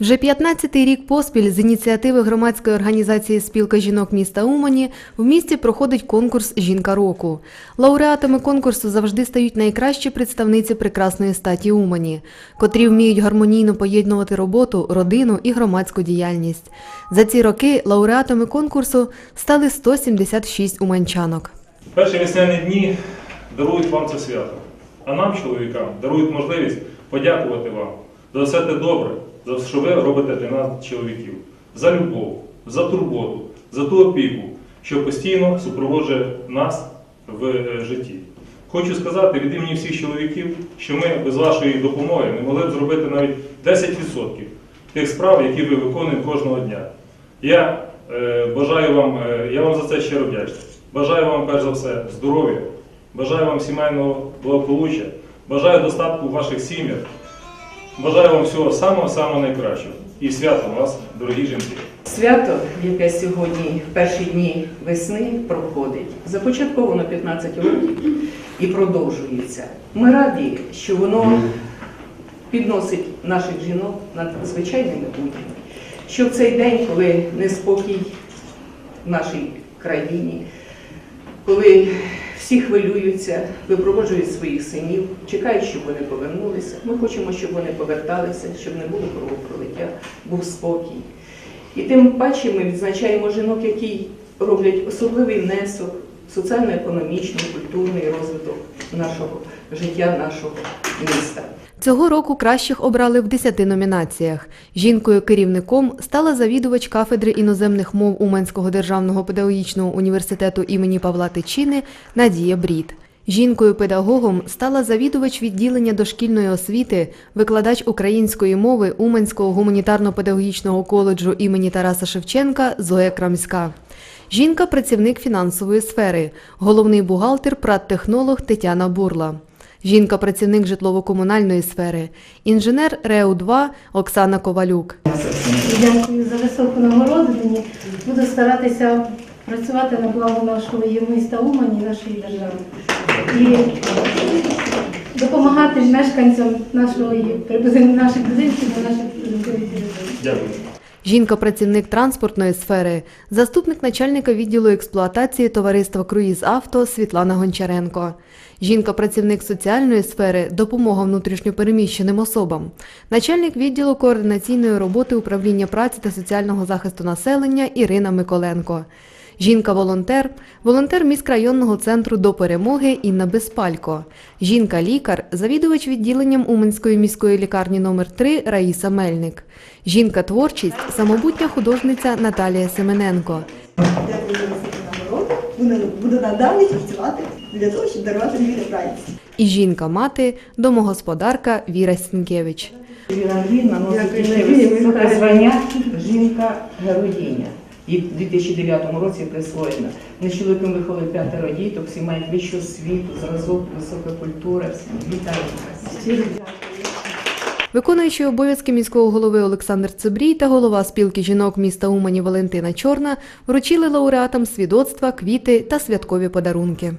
Вже 15-й рік поспіль з ініціативи громадської організації Спілка жінок міста Умані в місті проходить конкурс Жінка року. Лауреатами конкурсу завжди стають найкращі представниці прекрасної статі Умані, котрі вміють гармонійно поєднувати роботу, родину і громадську діяльність. За ці роки лауреатами конкурсу стали 176 уманчанок. Перші весняні дні дарують вам це свято, а нам, чоловікам, дарують можливість подякувати вам за все те добре, за що ви робите для нас, чоловіків, за любов, за турботу, за ту опіку, що постійно супроводжує нас в е, житті. Хочу сказати від імені всіх чоловіків, що ми без вашої допомоги не могли б зробити навіть 10% тих справ, які ви виконуєте кожного дня. Я е, бажаю вам, е, я вам за це щиро вдячний. Бажаю вам, перш за все, здоров'я, бажаю вам сімейного благополуччя, бажаю достатку в ваших сім'ях, бажаю вам всього самого-самого найкращого. І свято вас, дорогі жінки. Свято, яке сьогодні в перші дні весни проходить, започатковано 15 років і продовжується. Ми раді, що воно підносить наших жінок над звичайними буднями. Що в цей день, коли неспокій в нашій країні, коли всі хвилюються, випроводжують своїх синів, чекають, щоб вони повернулися. Ми хочемо, щоб вони поверталися, щоб не було кровопролиття, був спокій. І тим паче ми відзначаємо жінок, які роблять особливий внесок соціально-економічний, культурний розвиток нашого життя, нашого міста. Цього року кращих обрали в 10 номінаціях. Жінкою-керівником стала завідувач кафедри іноземних мов Уманського державного педагогічного університету імені Павла Тичини Надія Брід. Жінкою-педагогом стала завідувач відділення дошкільної освіти, викладач української мови Уманського гуманітарно-педагогічного коледжу імені Тараса Шевченка Зоя Крамська. Жінка працівник фінансової сфери, головний бухгалтер, прадтехнолог Тетяна Бурла. Жінка-працівник житлово-комунальної сфери, інженер РЕУ-2 Оксана Ковалюк. Дякую за високу нагороду. Буду старатися працювати на благо нашого міста Умані, нашої держави. І допомагати мешканцям нашої наших будинків наших прибузинкових. Дякую. Жінка-працівник транспортної сфери, заступник начальника відділу експлуатації товариства Круїз Авто Світлана Гончаренко. Жінка-працівник соціальної сфери, допомога внутрішньопереміщеним особам. Начальник відділу координаційної роботи управління праці та соціального захисту населення Ірина Миколенко. Жінка-волонтер, волонтер міськрайонного центру до перемоги Інна Безпалько. Жінка-лікар, завідувач відділенням Уманської міської лікарні номер 3 Раїса Мельник. Жінка-творчість, самобутня художниця Наталія Семененко. Буду, надалі працювати для того, щоб дарувати людям радість. І жінка-мати, домогосподарка Віра Сінкевич. Віра Андріївна носить звання жінка-героїня. І в 2009 році присвоєна. Не чоловіком виховали п'ятеро діток, всі мають вищу освіту, зразок, висока культура. Вітаю вас. Щиро дякую. Виконуючий обов'язки міського голови Олександр Цибрій та голова спілки жінок міста Умані Валентина Чорна вручили лауреатам свідоцтва, квіти та святкові подарунки.